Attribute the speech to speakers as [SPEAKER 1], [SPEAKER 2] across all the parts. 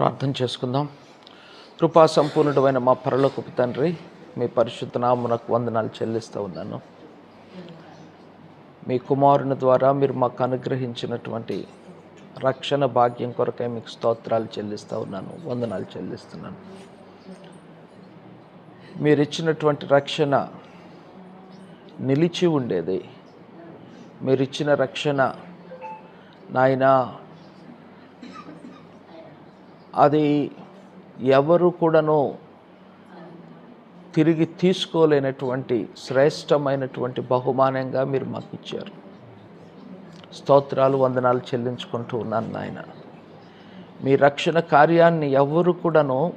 [SPEAKER 1] ప్రార్థన చేసుకుందాం. కృపా సంపూర్ణుడమైన మా పరలోకపు తండ్రి మీ పరిశుద్ధ నామునకు వందనాలు చెల్లిస్తూ ఉన్నాను. మీ కుమారుని ద్వారా మీరు మాకు అనుగ్రహించినటువంటి రక్షణ భాగ్యం కొరకై మీకు స్తోత్రాలు చెల్లిస్తూ ఉన్నాను వందనాలు చెల్లిస్తున్నాను. మీరు ఇచ్చినటువంటి రక్షణ నిలిచి ఉండేది. మీరు ఇచ్చిన రక్షణ నాయనా అది ఎవరు కూడాను తిరిగి తీసుకోలేనటువంటి శ్రేష్టమైనటువంటి బహుమానంగా మీరు మాకు ఇచ్చారు. స్తోత్రాలు వందనాలు చెల్లించుకుంటూ ఉన్నాను నాయన. మీ రక్షణ కార్యాన్ని ఎవరు కూడాను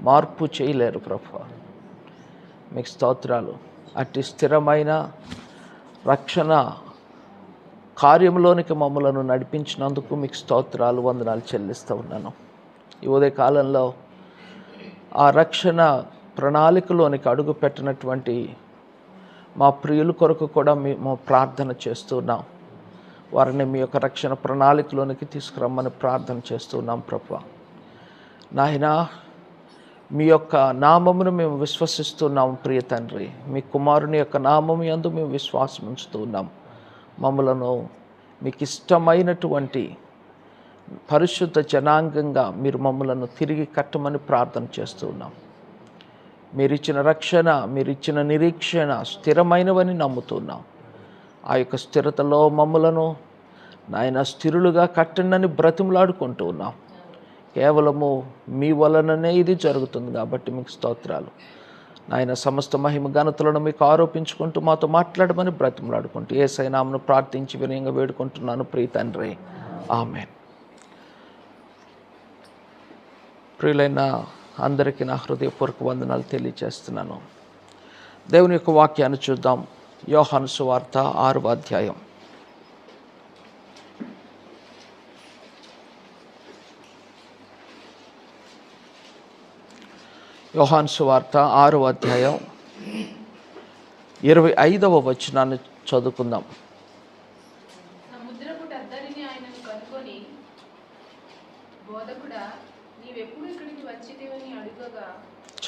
[SPEAKER 1] మార్పు చేయలేరు ప్రభు. మీకు స్తోత్రాలు. అట్టి స్థిరమైన రక్షణ కార్యంలోనికి మమ్మలను నడిపించినందుకు మీకు స్తోత్రాలు వందనాలు చెల్లిస్తూ ఉన్నాను. ఈ ఉదయ కాలంలో ఆ రక్షణ ప్రణాళికలోనికి అడుగు పెట్టినటువంటి మా ప్రియుల కొరకు కూడా మేము ప్రార్థన చేస్తున్నాం. వారిని మీ యొక్క రక్షణ ప్రణాళికలోనికి తీసుకురమ్మని ప్రార్థన చేస్తున్నాం ప్రభు. నాయనా మీ యొక్క నామమును మేము విశ్వసిస్తున్నాం ప్రియ తండ్రి. మీ కుమారుని యొక్క నామము యందు మేము విశ్వాసం ఉంచుతున్నాం మమ్మలను మీకు ఇష్టమైనటువంటి పరిశుద్ధ జనాంగంగా మీరు మమ్మలను తిరిగి కట్టమని ప్రార్థన చేస్తూ ఉన్నాం. మీరిచ్చిన రక్షణ మీరిచ్చిన నిరీక్షణ స్థిరమైనవని నమ్ముతున్నాం ఆ యొక్క స్థిరతలో మమ్మలను నాయన స్థిరులుగా కట్టండి బ్రతిమలాడుకుంటూ ఉన్నాం. కేవలము మీ వలననే ఇది జరుగుతుంది కాబట్టి మీకు స్తోత్రాలు. నాయన సమస్త మహిమ ఘనతలను మీకు ఆరోపించుకుంటూ మాతో మాట్లాడమని బ్రతిమలాడుకుంటూ ఏ ప్రార్థించి వినయంగా వేడుకుంటున్నాను ప్రీతండ్రి. ఆమెన్. ప్రియులైన అందరికీ నా హృదయపూర్వక వందనాలు తెలియజేస్తున్నాను. దేవుని యొక్క వాక్యాన్ని చూద్దాం. యోహాను సువార్త ఆరవ అధ్యాయం. యోహాను సువార్త ఆరవ అధ్యాయం ఇరవై ఐదవ వచనాన్ని చదువుకుందాం.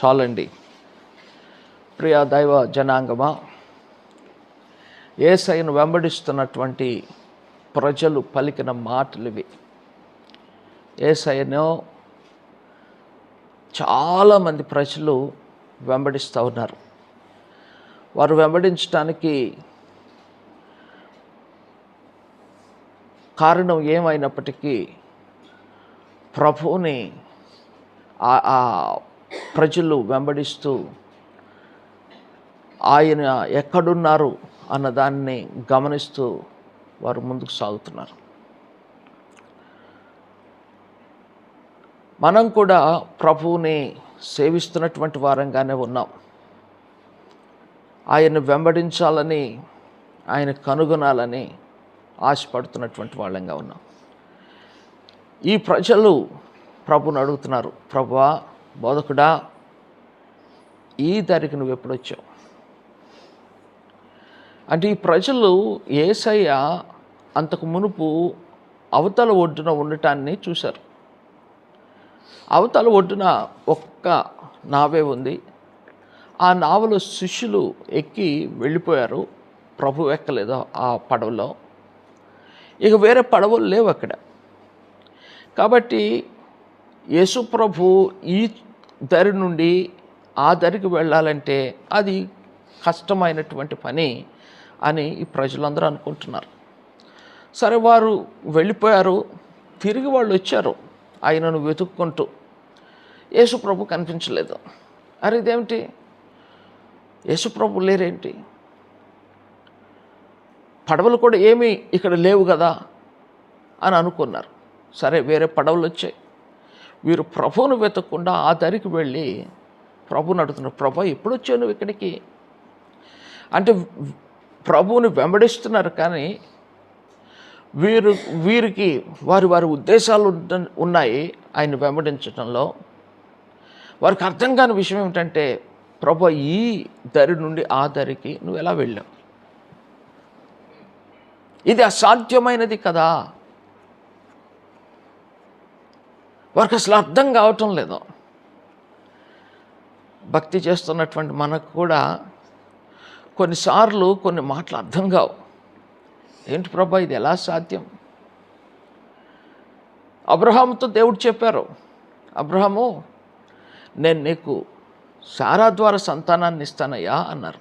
[SPEAKER 1] చాలండి. ప్రియ దైవ జనాంగమా ఏసైను వెంబడిస్తున్నటువంటి ప్రజలు పలికిన మాటలు ఇవి ఏసైను చాలామంది ప్రజలు వెంబడిస్తూ ఉన్నారు. వారు వెంబడించడానికి కారణం ఏమైనప్పటికీ ప్రభువుని ఆ- ఆ ప్రజలు వెంబడిస్తూ ఆయన ఎక్కడున్నారు అన్నదాన్ని గమనిస్తూ వారు ముందుకు సాగుతున్నారు. మనం కూడా ప్రభువుని సేవిస్తున్నటువంటి వారంగానే ఉన్నాం. ఆయన్ని వెంబడించాలని ఆయన కనుగొనాలని ఆశపడుతున్నటువంటి వాళ్ళంగా ఉన్నాం. ఈ ప్రజలు ప్రభుని అడుగుతున్నారు ప్రభా బోధకుడా ఈ దారికి నువ్వు ఎప్పుడొచ్చావు అంటే ఈ ప్రజలు ఏసయ్య అంతకు మునుపు అవతల ఒడ్డున ఉండటాన్ని చూశారు. అవతల ఒడ్డున ఒక్క నావే ఉంది. ఆ నావలో శిష్యులు ఎక్కి వెళ్ళిపోయారు. ప్రభు ఎక్కలేదు ఆ పడవలో. ఇక వేరే పడవలు లేవు అక్కడ. కాబట్టి యేసు ప్రభు ఈ దరి నుండి ఆ దరికి వెళ్ళాలంటే అది కష్టమైనటువంటి పని అని ఈ ప్రజలందరూ అనుకుంటున్నారు. సరే వారు వెళ్ళిపోయారు తిరిగి వాళ్ళు వచ్చారు ఆయనను వెతుక్కుంటూ. యేసుప్రభు కనిపించలేదు. అరే ఇదేమిటి? యేసుప్రభు లేరేంటి? పడవలు కూడా ఏమీ ఇక్కడ లేవు కదా అని అనుకున్నారు. సరే వేరే పడవలు వచ్చాయి. వీరు ప్రభువును వెతకుండా ఆ దరికి వెళ్ళి ప్రభుని అడుగుతున్నారు ప్రభు ఎప్పుడు వచ్చావు నువ్వు ఇక్కడికి? అంటే ప్రభువుని వెంబడిస్తున్నారు కానీ వీరు వీరికి వారి వారి ఉద్దేశాలు ఉన్నాయి ఆయన వెంబడించడంలో వారికి అర్థం కాని విషయం ఏమిటంటే ప్రభు ఈ దరి నుండి ఆ దరికి నువ్వు ఎలా వెళ్ళావు? ఇది అసాధ్యమైనది కదా. వారికి అసలు అర్థం కావటం లేదు. భక్తి చేస్తున్నటువంటి మనకు కూడా కొన్నిసార్లు కొన్ని మాటలు అర్థం కావు. ఏంటి ప్రభా ఇది ఎలా సాధ్యం? అబ్రహాముతో దేవుడు చెప్పారు అబ్రహాము నేను నీకు సారా ద్వారా సంతానాన్ని ఇస్తానయ్యా అన్నారు.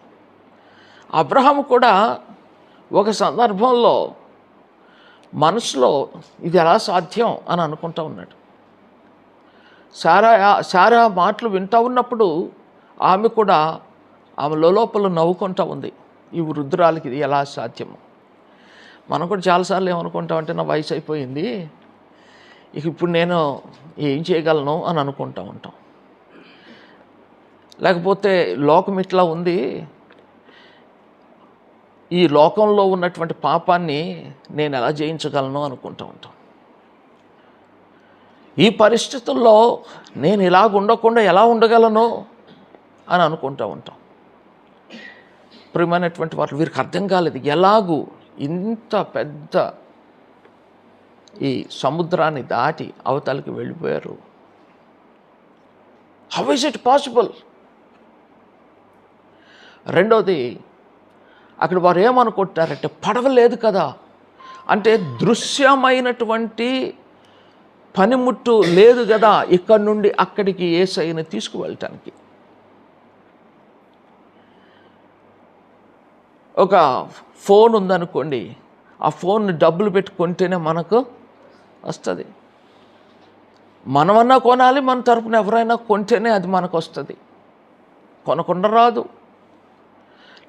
[SPEAKER 1] అబ్రహాము కూడా ఒక సందర్భంలో మనసులో ఇది ఎలా సాధ్యం అని అనుకుంటూ ఉన్నాడు. సారా సారా మాటలు వింటూ ఉన్నప్పుడు ఆమె కూడా ఆమె లోపల నవ్వుకుంటా ఉంది. ఈ వృద్ధురాలకి ఇది ఎలా సాధ్యము? మనం కూడా చాలాసార్లు ఏమనుకుంటామంటే నా వయసు అయిపోయింది ఇక ఇప్పుడు నేను ఏం చేయగలను అని అనుకుంటా ఉంటాం. లేకపోతే లోకం ఇట్లా ఉంది ఈ లోకంలో ఉన్నటువంటి పాపాన్ని నేను ఎలా జయించగలను అనుకుంటూ ఉంటాం. ఈ పరిస్థితుల్లో నేను ఇలాగ ఉండకుండా ఎలా ఉండగలను అని అనుకుంటూ ఉంటాం. ప్రియమైనటువంటి వారు వీరికి అర్థం కాలేదు ఎలాగూ ఇంత పెద్ద ఈ సముద్రాన్ని దాటి అవతలకి వెళ్ళిపోయారు. హౌ ఇస్ ఇట్ పాసిబుల్ రెండోది అక్కడ వారు ఏమనుకుంటారంటే పడవ లేదు కదా. అంటే దృశ్యమైనటువంటి పనిముట్టు లేదు కదా ఇక్కడ నుండి అక్కడికి ఏసైని తీసుకువెళ్ళటానికి. ఒక ఫోన్ ఉందనుకోండి ఆ ఫోన్ డబ్బులు పెట్టి కొంటేనే మనకు వస్తుంది. మనమన్నా కొనాలి మన తరపున ఎవరైనా కొంటేనే అది మనకు వస్తుంది. కొనకుండా రాదు.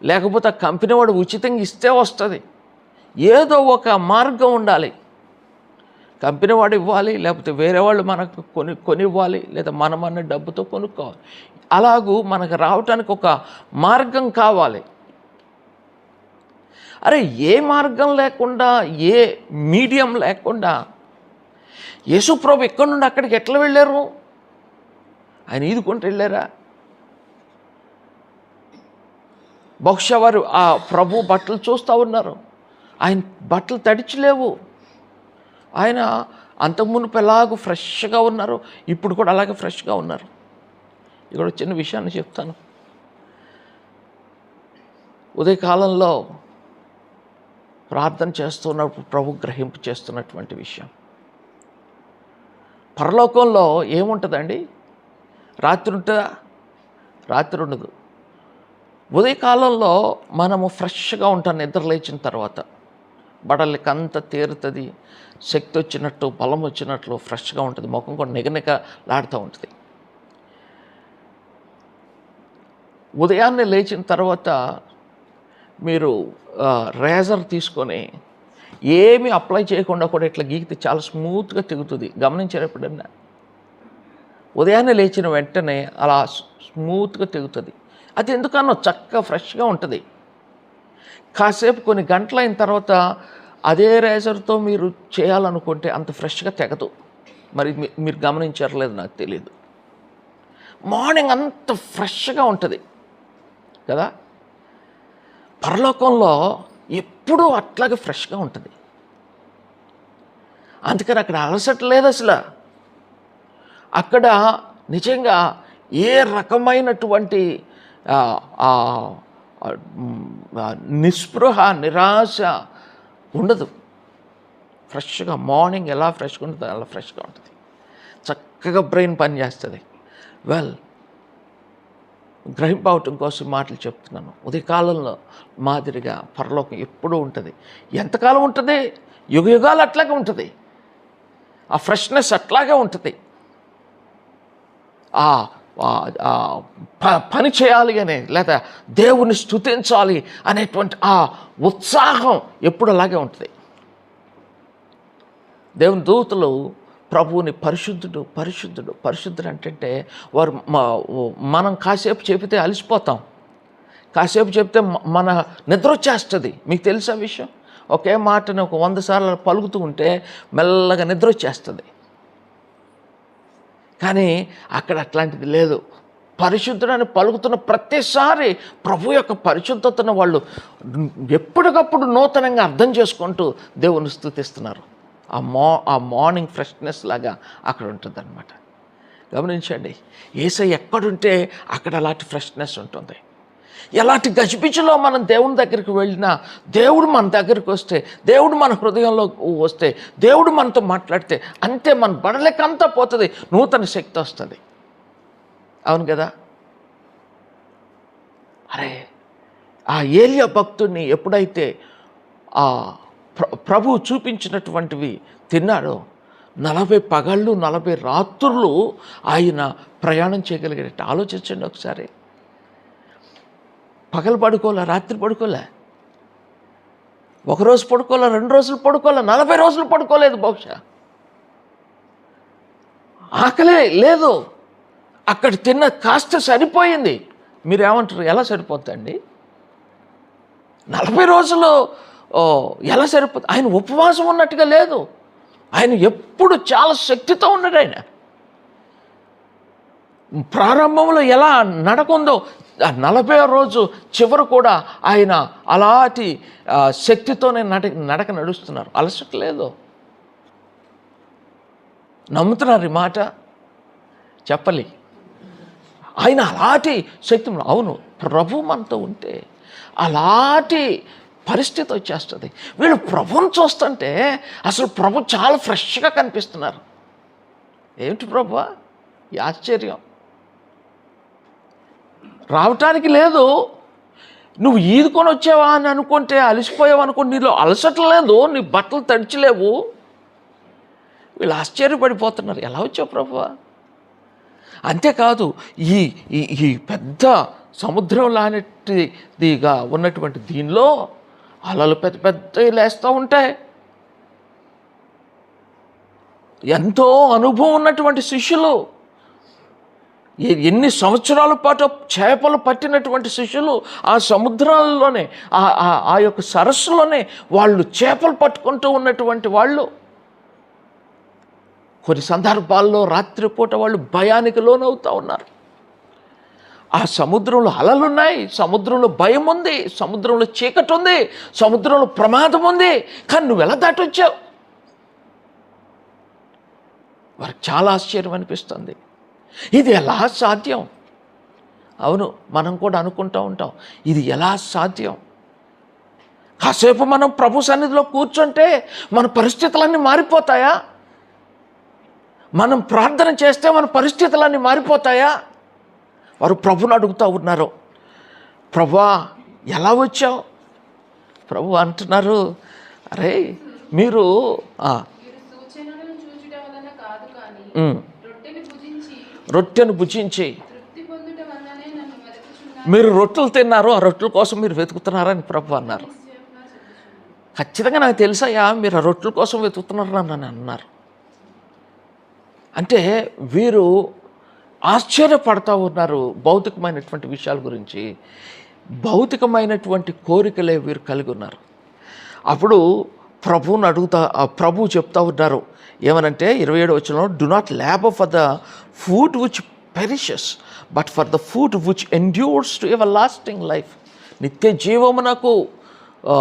[SPEAKER 1] లేకపోతే ఆ కంపెనీ వాడు ఉచితంగా ఇస్తే వస్తుంది. ఏదో ఒక మార్గం ఉండాలి. కంపెనీ వాడు ఇవ్వాలి లేకపోతే వేరే వాళ్ళు మనకు కొని కొనివ్వాలి లేదా మనమన్న డబ్బుతో కొనుక్కోవాలి. అలాగూ మనకు రావటానికి ఒక మార్గం కావాలి. అరే ఏ మార్గం లేకుండా ఏ మీడియం లేకుండా యేసుప్రభు ఎక్కడి నుండి అక్కడికి ఎట్లా వెళ్ళారు? ఆయన ఈదుకుంటూ వెళ్ళారా? బహుశా వారు ఆ ప్రభు బట్టలు చూస్తూ ఉన్నారు. ఆయన బట్టలు తడిచిలేవు. ఆయన అంతకుమునుపు ఎలాగో ఫ్రెష్గా ఉన్నారు ఇప్పుడు కూడా అలాగే ఫ్రెష్గా ఉన్నారు. ఇక్కడ చిన్న విషయాన్ని చెప్తాను. ఉదయకాలంలో ప్రార్థన చేస్తున్నప్పుడు ప్రభు గ్రహింపు చేస్తున్నటువంటి విషయం. పరలోకంలో ఏముంటుందండి? రాత్రి ఉంటుందా రాత్రి ఉండదు. ఉదయకాలంలో మనము ఫ్రెష్గా ఉంటాం నిద్ర లేచిన తర్వాత. బడలకి తీరుతుంది శక్తి వచ్చినట్టు బలం వచ్చినట్లు ఫ్రెష్గా ఉంటుంది ముఖం కూడా నిగనిగలాడుతూ ఉంటుంది. ఉదయాన్నే లేచిన తర్వాత మీరు రేజర్ తీసుకొని ఏమీ అప్లై చేయకుండా కూడా ఇట్లా గీకితే చాలా స్మూత్గా తెగుతుంది గమనించారు ఎప్పుడన్నా ఉదయాన్నే లేచిన వెంటనే అలా స్మూత్గా తెగుతుంది అది ఎందుకన్నా చక్కగా ఫ్రెష్గా ఉంటుంది. కాసేపు కొన్ని గంటలు అయిన తర్వాత అదే రేజర్తో మీరు చేయాలనుకుంటే అంత ఫ్రెష్గా తెగదు. మరి మీరు గమనించారలేదు నాకు తెలియదు మార్నింగ్ అంత ఫ్రెష్గా ఉంటుంది. కదా? పరలోకంలో ఎప్పుడూ అట్లాగే ఫ్రెష్గా ఉంటుంది. అందుకని అక్కడ అలసట లేదు అసలు. అక్కడ నిజంగా ఏ రకమైనటువంటి నిస్పృహ నిరాశ ఉండదు. ఫ్రెష్గా మార్నింగ్ ఎలా ఫ్రెష్గా ఉంటుందో అలా ఫ్రెష్గా ఉంటుంది. చక్కగా బ్రెయిన్ పనిచేస్తుంది వెల్ గ్రహింపవటం కోసం మాటలు చెప్తున్నాను. ఉదయకాలంలో మాదిరిగా పరలోకం ఎప్పుడూ ఉంటుంది. ఎంతకాలం ఉంటుంది? యుగ యుగాలు అట్లాగే ఉంటుంది. ఆ ఫ్రెష్నెస్ అట్లాగే ఉంటుంది. ఆ పని చేయాలి అని లేదా దేవుని స్తుతించాలి అనేటువంటి ఆ ఉత్సాహం ఎప్పుడు అలాగే ఉంటుంది. దేవుని దూతలు ప్రభువుని పరిశుద్ధుడు పరిశుద్ధుడు పరిశుద్ధుడు అంటే వారు మనం కాసేపు చెబితే అలసిపోతాం. కాసేపు చెప్తే మన నిద్ర వచ్చేస్తుంది. మీకు తెలుసా విషయం? ఒకే మాటని ఒక వంద సార్లు పలుకుతూ ఉంటే మెల్లగా నిద్ర వచ్చేస్తుంది. కానీ అక్కడ అట్లాంటిది లేదు. పరిశుద్ధుడని పలుకుతున్న ప్రతిసారి ప్రభు యొక్క పరిశుద్ధతను వాళ్ళు ఎప్పటికప్పుడు నూతనంగా అర్థం చేసుకుంటూ దేవుని స్థుతిస్తున్నారు. ఆ మా ఆ మార్నింగ్ ఫ్రెష్నెస్ లాగా అక్కడ ఉంటుంది అనమాట గమనించండి ఏసై ఎక్కడుంటే అక్కడ అలాంటి ఫ్రెష్నెస్ ఉంటుంది. ఎలాంటి గజిబిజిలో మనం దేవుని దగ్గరికి వెళ్ళినా దేవుడు మన దగ్గరికి వస్తే దేవుడు మన హృదయంలో వస్తే దేవుడు మనతో మాట్లాడితే అంతే మన బడలకంతా పోతుంది నూతన శక్తి వస్తుంది. అవును కదా? అరే ఆ ఏలియా భక్తుడిని ఎప్పుడైతే ఆ ప్ర- ప్రభు చూపించినటువంటివి తిన్నాడో నలభై పగళ్ళు నలభై రాత్రులు ఆయన ప్రయాణం చేయగలిగినట్టు ఆలోచించండి ఒకసారి. పగలు పడుకోలే రాత్రి పడుకోలే ఒకరోజు పడుకోలే రెండు రోజులు పడుకోలే నలభై రోజులు పడుకోలేదు బహుశా. ఆకలే లేదు. అక్కడ తిన్న కాస్త సరిపోయింది. మీరు ఏమంటారు ఎలా సరిపోతుందండి నలభై రోజులు ఓ, ఎలా సరిపోతుంది ఆయన ఉపవాసం ఉన్నట్టుగా లేదు. ఆయన ఎప్పుడు చాలా శక్తితో ఉన్నాడు ఆయన. ప్రారంభంలో ఎలా నడకుందో నలభై రోజు చివరు కూడా ఆయన అలాంటి శక్తితోనే నడ నడక నడుస్తున్నారు. అలసట లేదు. నమ్ముతున్నారు ఈ మాట? చెప్పలి. ఆయన అలాంటి శక్తి అవును. ప్రభు మనతో ఉంటే అలాంటి పరిస్థితి వచ్చేస్తుంది. వీళ్ళు ప్రభుని చూస్తుంటే అసలు ప్రభు చాలా ఫ్రెష్గా కనిపిస్తున్నారు. ఏమిటి ప్రభు? ఈ ఆశ్చర్యం. రావటానికి లేదు. నువ్వు ఈదుకొని వచ్చావా అని అనుకుంటే అలసిపోయావు అనుకుంటే నీలో అలసట లేదు నీ బట్టలు తడిచిలేవు. వీళ్ళు ఆశ్చర్యపడిపోతున్నారు ఎలా వచ్చావు ప్రభు అంతేకాదు ఈ ఈ ఈ పెద్ద సముద్రం లాంటిదిగా ఉన్నటువంటి దీనిలో అలలు పెద్ద పెద్దవి లేస్తూ ఉంటాయి. ఎంతో అనుభవం ఉన్నటువంటి శిష్యులు. ఎన్ని సంవత్సరాల పాటు చేపలు పట్టినటువంటి శిష్యులు ఆ సముద్రాల్లోనే ఆ- యొక్క సరస్సులోనే వాళ్ళు చేపలు పట్టుకుంటూ ఉన్నటువంటి వాళ్ళు? కొన్ని సందర్భాల్లో రాత్రిపూట వాళ్ళు భయానికి లోనవుతూ ఉన్నారు. ఆ సముద్రంలో అలలున్నాయి సముద్రంలో భయం ఉంది సముద్రంలో చీకటి ఉంది సముద్రంలో ప్రమాదం ఉంది కానీ నువ్వు ఎలా దాటొచ్చావు? వారికి చాలా ఆశ్చర్యం అనిపిస్తుంది. ఇది ఎలా సాధ్యం? అవును మనం కూడా అనుకుంటూ ఉంటాం. ఇది ఎలా సాధ్యం? కాసేపు మనం ప్రభు సన్నిధిలో కూర్చుంటే మన పరిస్థితులన్నీ మారిపోతాయా? మనం ప్రార్థన చేస్తే మన పరిస్థితులన్నీ మారిపోతాయా? వారు ప్రభుని అడుగుతూ ఉన్నారు. ప్రభా ఎలా వచ్చావు? ప్రభు అంటున్నారు అరే మీరు ఆ,
[SPEAKER 2] మీరు సూచనలను చూచుట వలన కాదు కానీ
[SPEAKER 1] ఉమ్,
[SPEAKER 2] రొట్టెని భుజించి
[SPEAKER 1] రొట్టెను భుజించి మీరు రొట్టెలు తిన్నారు ఆ రొట్టెల కోసం మీరు వెతుకుతున్నారని ప్రభు అన్నారు. ఖచ్చితంగా నాకు తెలుసయ్యా మీరు ఆ రొట్టెల కోసం వెతుకుతున్నారు అని అన్నారు. అంటే వీరు ఆశ్చర్యపడతా ఉన్నారు భౌతికమైనటువంటి విషయాల గురించి. భౌతికమైనటువంటి కోరికలే వీరు కలిగి ఉన్నారు. అప్పుడు ప్రభువుని అడుగుతా ఆ ప్రభు చెప్తా ఉన్నారు. ఏమనంటే ఇరవై ఏడు వచ్చిన do not labour for the food which perishes but for the food which endures to everlasting life నిత్య జీవమునకు ఆ,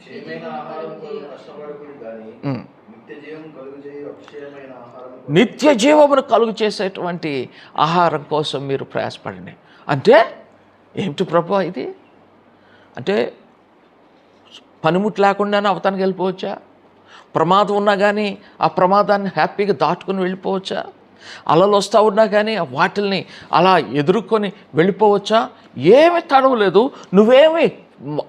[SPEAKER 3] క్షయమైన ఆహారం కొరకు కష్టపడకుడు కానీ
[SPEAKER 1] ఉమ్,
[SPEAKER 3] నిత్య జీవం కలుగు చేయ అక్షయమైన ఆహారం
[SPEAKER 1] నిత్య జీవమును కలుగు చేసేటువంటి ఆహారం కోసం మీరు ప్రయాసపడండి. అంటే ఏమిటి ప్రభు ఇది? అంటే పనిముట్లు లేకుండానే అవతానికి వెళ్ళిపోవచ్చా? ప్రమాదం ఉన్నా కానీ ఆ ప్రమాదాన్ని హ్యాపీగా దాటుకుని వెళ్ళిపోవచ్చా? అలలు వస్తూ ఉన్నా కానీ వాటిల్ని అలా ఎదుర్కొని వెళ్ళిపోవచ్చా? ఏమీ తడవలేదు. నువ్వేమి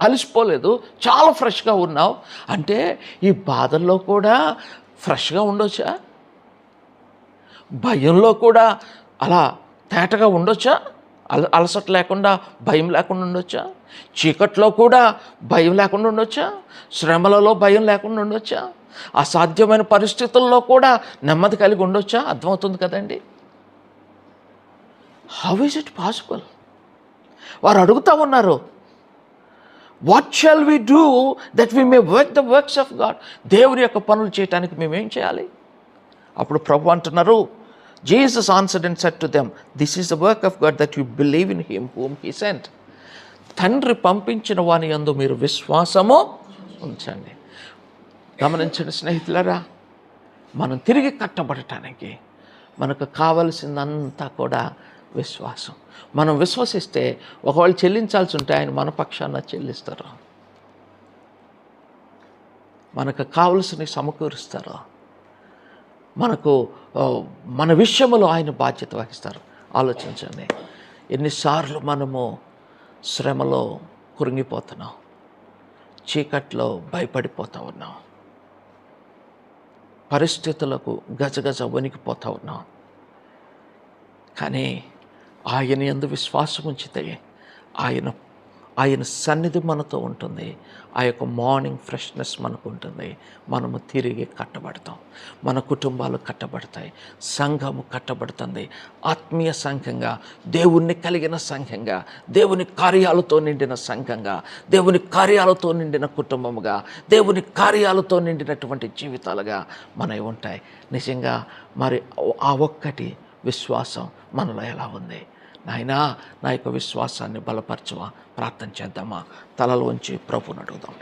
[SPEAKER 1] అలసిపోలేదు. చాలా ఫ్రెష్గా ఉన్నావు. అంటే ఈ బాధల్లో కూడా ఫ్రెష్గా ఉండొచ్చా? భయంలో కూడా అలా తేటగా ఉండొచ్చా? అల అలసట లేకుండా భయం లేకుండా ఉండొచ్చా? చీకట్లో కూడా భయం లేకుండా ఉండొచ్చా? శ్రమలలో భయం లేకుండా ఉండొచ్చా? అసాధ్యమైన పరిస్థితుల్లో కూడా నెమ్మది కలిగి ఉండొచ్చా? అర్థమవుతుంది కదండి. హౌ ఈజ్ ఇట్ పాసిబుల్ వారు అడుగుతా ఉన్నారు. What shall we do that we may work the works of God దేవుని యొక్క పనులు చేయడానికి మేమేం చేయాలి? అప్పుడు ప్రభు అంటున్నారు Jesus answered and said to them, This is the work of God that you believe in him whom he sent. తండ్రి పంపించిన వాని యందు మీరు విశ్వాసము ఉంచండి. గమనించిన స్నేహితులరా మనం తిరిగి కట్టబడటానికి మనకు కావలసిందంతా కూడా విశ్వాసం. మనం విశ్వసిస్తే ఒకవేళ చెల్లించాల్సి ఉంటే ఆయన మన పక్షాన చెల్లిస్తారు. మనకు కావలసినవి సమకూరుస్తారు. మనకు మన విషయంలో ఆయన బాధ్యత వహిస్తారు. ఆలోచించండి. ఎన్నిసార్లు మనము శ్రమలో కురింగిపోతున్నాం. చీకట్లో భయపడిపోతూ ఉన్నాం. పరిస్థితులకు గజగజ వణికిపోతూ ఉన్నాం. కానీ ఆయన ఎందు విశ్వాసం ఉంచితే ఆయన ఆయన సన్నిధి మనతో ఉంటుంది. ఆ యొక్క మార్నింగ్ ఫ్రెష్నెస్ మనకు ఉంటుంది. మనము తిరిగి కట్టబడతాం. మన కుటుంబాలు కట్టబడతాయి. సంఘము కట్టబడుతుంది. ఆత్మీయ సంఘంగా దేవుణ్ణి కలిగిన సంఘంగా దేవుని కార్యాలతో నిండిన సంఘంగా దేవుని కార్యాలతో నిండిన కుటుంబముగా దేవుని కార్యాలతో నిండినటువంటి జీవితాలుగా మనవి ఉంటాయి. నిజంగా మరి ఆ ఒక్కటి విశ్వాసం మనలో ఎలా ఉంది? నాయనా నా యొక్క విశ్వాసాన్ని బలపరచవా ప్రార్థన చేద్దామా? తలలోంచి ప్రభుని అడుగుదాం.